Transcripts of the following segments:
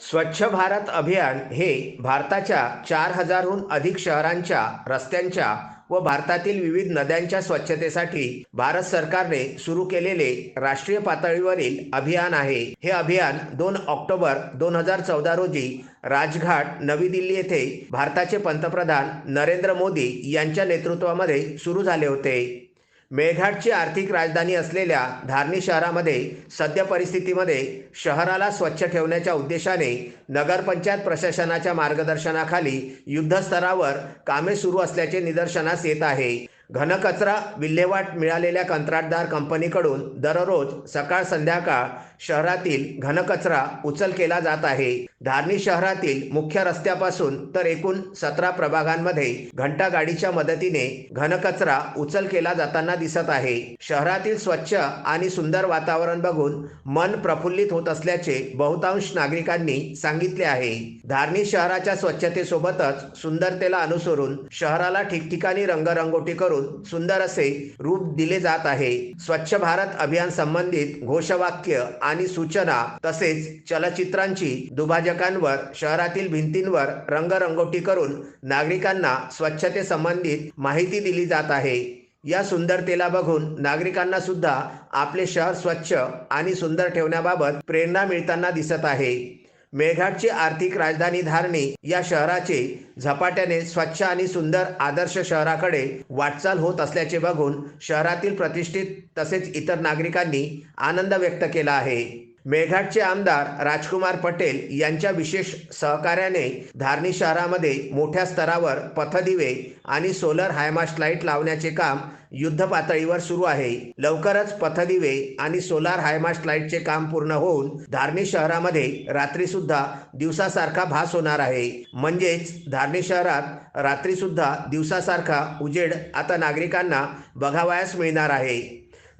स्वच्छ भारत अभियान हे भारताच्या चार हजारहून अधिक शहरांच्या रस्त्यांच्या व भारतातील विविध नद्यांच्या स्वच्छतेसाठी भारत सरकारने सुरू केलेले राष्ट्रीय पातळीवरील अभियान आहे. हे अभियान दोन ऑक्टोबर दोन हजार चौदा रोजी राजघाट नवी दिल्ली येथे भारताचे पंतप्रधान नरेंद्र मोदी यांच्या नेतृत्वामध्ये सुरू झाले होते. मेळघाटची आर्थिक राजधानी असलेल्या धारणी शहरामध्ये सद्य परिस्थितीमध्ये शहराला स्वच्छ ठेवण्याच्या उद्देशाने नगरपंचायत प्रशासनाच्या मार्गदर्शनाखाली युद्धस्तरावर कामे सुरू असल्याचे निदर्शनास येत आहे. घनकचरा विल्हेवाट मिळालेल्या कंत्राटदार कंपनीकडून दररोज सकाळ संध्याकाळ शहरातील घनकचरा उचल केला जात आहे. धारणी शहरातील मुख्य रस्त्यापासून तर एकूण सतरा प्रभागांमध्ये घंटा गाडीच्या मदतीने घनकचरा उचल केला जाताना दिसत आहे. शहरातील स्वच्छ आणि सुंदर वातावरण बघून मन प्रफुल्लित होत असल्याचे बहुतांश नागरिकांनी सांगितले आहे. धारणी शहराच्या स्वच्छतेसोबतच सुंदरतेला अनुसरून शहराला ठिकठिकाणी रंगरंगोटी करून सुंदर असे रूप दिले जात आहे. स्वच्छ भारत अभियान संबंधित घोषवाक्य आणि सूचना तसेच चलचित्रांची दुभाजकांवर शहरातील भिंतींवर रंगरंगोटी करून नागरिकांना स्वच्छते संबंधित माहिती दिली जात आहे. या सुंदरतेला बघून नागरिकांना सुद्धा आपले शहर स्वच्छ आणि सुंदर ठेवण्याबाबत प्रेरणा मिळताना दिसत आहे. मेळघाटची आर्थिक राजधानी धारणी या शहराचे झपाट्याने स्वच्छ आणि सुंदर आदर्श शहराकडे वाटचाल होत असल्याचे बघून शहरातील प्रतिष्ठित तसेच इतर नागरिकांनी आनंद व्यक्त केला आहे. मेळघाटचे आमदार राजकुमार पटेल यांच्या विशेष सहकार्याने धारणी शहरामध्ये मोठ्या स्तरावर पथदिवे आणि सोलर हायमास्ट लाइट लावण्याचे काम युद्ध पातळीवर सुरू आहे. लवकरच पथदिवे आणि सोलार हायमास्ट लाईटचे काम पूर्ण होऊन धारणी शहरामध्ये रात्री सुद्धा दिवसासारखा भास होणार आहे. म्हणजेच धारणी शहरात रात्री सुद्धा दिवसासारखा उजेड आता नागरिकांना बघावयास मिळणार आहे.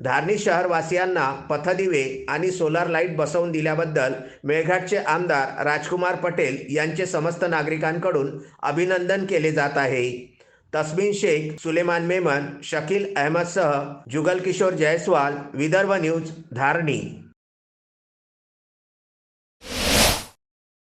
धारणी शहरवासियांना पथदिवे आणि सोलार लाइट बसवून दिल्याबद्दल मेळघाटचे आमदार राजकुमार पटेल यांचे समस्त नागरिकांकडून अभिनंदन केले जात आहे. तस्मिन शेख सुलेमान मेमन शकील अहमदसह जुगल किशोर जयस्वाल विदर्भ न्यूज धारणी.